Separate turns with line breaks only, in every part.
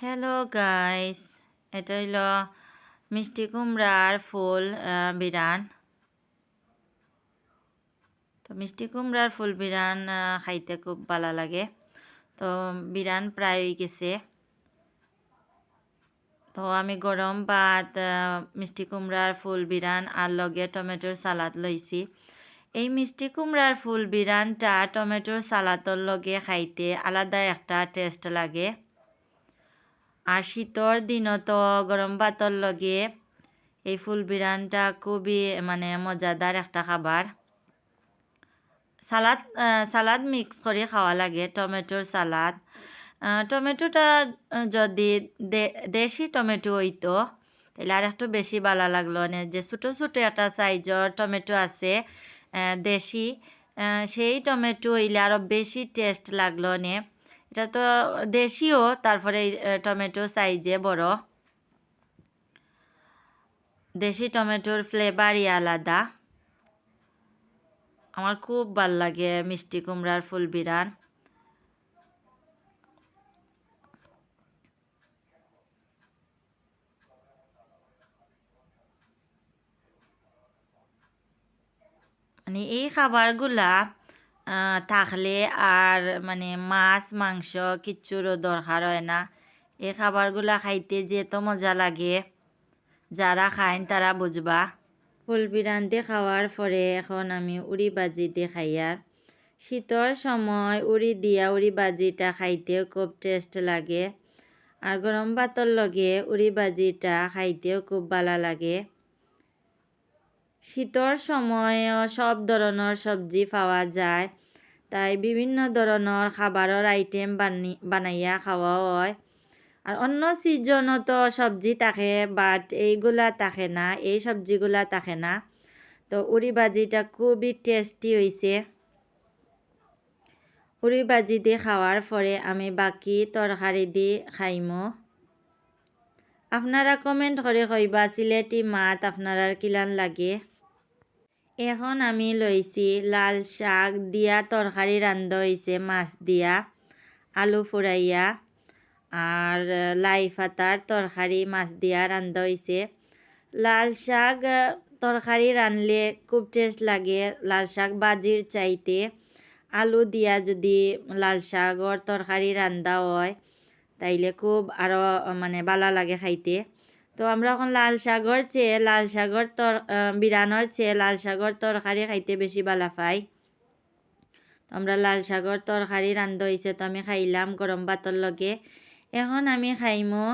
Hello guys এটা হইল মিষ্টি কুমড়ার ফুল বিরান তো মিষ্টি কুমড়ার ফুল বিরান খাইতে খুব ভালো লাগে। তো বিরান প্রায় হয়ে গেছে। তো আমি গরম ভাত মিষ্টি কুমড়ার ফুল বিরান আর লগে টমেটোর সালাদ লইছি। এই মিষ্টি কুমড়ার ফুল বিরানটা টমেটোর সালাদর লগে খাইতে আলাদা একটা টেস্ট লাগে। আর শীতর দিনও তো গরম ভাতর লগে এই ফুল বিরানটা খুবই মানে মজাদার একটা খাবার সালাদ সালাদ মিক্স করে খাওয়া লাগে টমেটোর সালাদ টমেটোটা যদি দেশি টমেটো হইতো তাহলে আর একটু বেশি ভালো লাগল মানে যে ছোটো ছোটো একটা সাইজর টমেটো আছে দেশি সেই টমেটো হইলে আরও বেশি টেস্ট লাগল নে। এটা তো দেশিও তারপরে টমেটো সাইজে বড়। দেশি টমেটোর ফ্লেভারই আলাদা। আমার খুব ভালো লাগে মিষ্টি কুমড়ার ফুল বিরান মানে এই খাবারগুলা থাকলে আর মানে মাছ, মাংস কিচ্ছুরও দরকার হয় না। এই খাবারগুলা খাইতে যে মজা লাগে। যারা খাইন তারা বুঝবা। ফুল বিরান্তে খাওয়ার পরে এখন আমি উড়ি বাজিতে খাইয়ার শীতর সময় উড়ি দিয়া উড়ি বাজিটা খাইতেও খুব টেস্ট লাগে। আর গরম ভাতর লগে উড়ি বাজিটা খাইতেও খুব ভালো লাগে। শীতর সময়ও সব ধরনের সবজি পাওয়া যায়। তাই বিভিন্ন ধরনের খাবারের আইটেম বানি, বানাইয়া খাওয়া হয়। আর অন্য সিজনও তো সবজি থাকে বাট এইগুলা থাকে না, এই সবজিগুলা থাকে না। তো উড়ি ভাজিটা খুবই টেস্টি হয়েছে উড়ি ভাজি দিয়ে খাওয়ার পরে আমি বাকি তরকারি দি খাইমো। আপনারা কমেন্ট করে কইবা, সিলেটি মাত আপনারা কিলান লাগে? এখন আমি লইছি লাল শাক দিয়া তরকারি রান্ধ হয়েছে মাছ দিয়া, আলু ফুরাইয়া আর লাই ফাতার তরকারি মাছ দিয়া রান্ধা হয়েছে লাল শাক তরকারি রানলে খুব টেস্ট লাগে, লাল শাক বাজির চাইতে। আলু দিয়া যদি লাল শাকর তরকারি রান্ধা হয়, তাইলে খুব আরও মানে ভালো লাগে খাইতে। তো আমরা এখন লাল শাকর চেয়ে লাল শাকর তর বিরানোর চেয়ে লাল শাকর তরকারি খাইতে বেশি ভালো পাই। তো আমরা লাল শাকর তরকারি রান্ধা হয়েছে তো আমি খাইলাম গরম ভাতর লগে। এখন আমি খাইমো,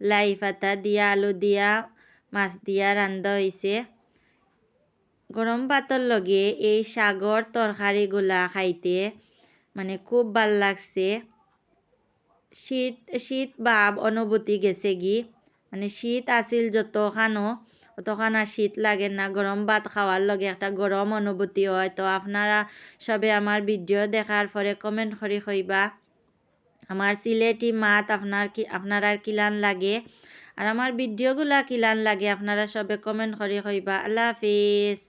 লাই পাতা দিয়া, আলু দিয়া, মাছ দিয়া রান্ধা হয়েছে গরম ভাতর লগে এই শাগর তরকারিগুলা খাইতে মানে খুব ভালো লাগছে। শীত শীত ভাব অনুভূতি গেছে গি মানে শীত আছিল যতখানো, অতখান শীত লাগে না। গরম ভাত খাওয়ার লগে একটা গরম অনুভূতি হয়। তো আপনারা সবে আমার ভিডিও দেখার পরে কমেন্ট করে হইবা আমার সিলেটি মাত আপনার কি আপনার কিলান লাগে। আর আমার ভিডিওগুলা কিলান লাগে, আপনারা সবে কমেন্ট করে হইবা আল্লাহ হাফিজ।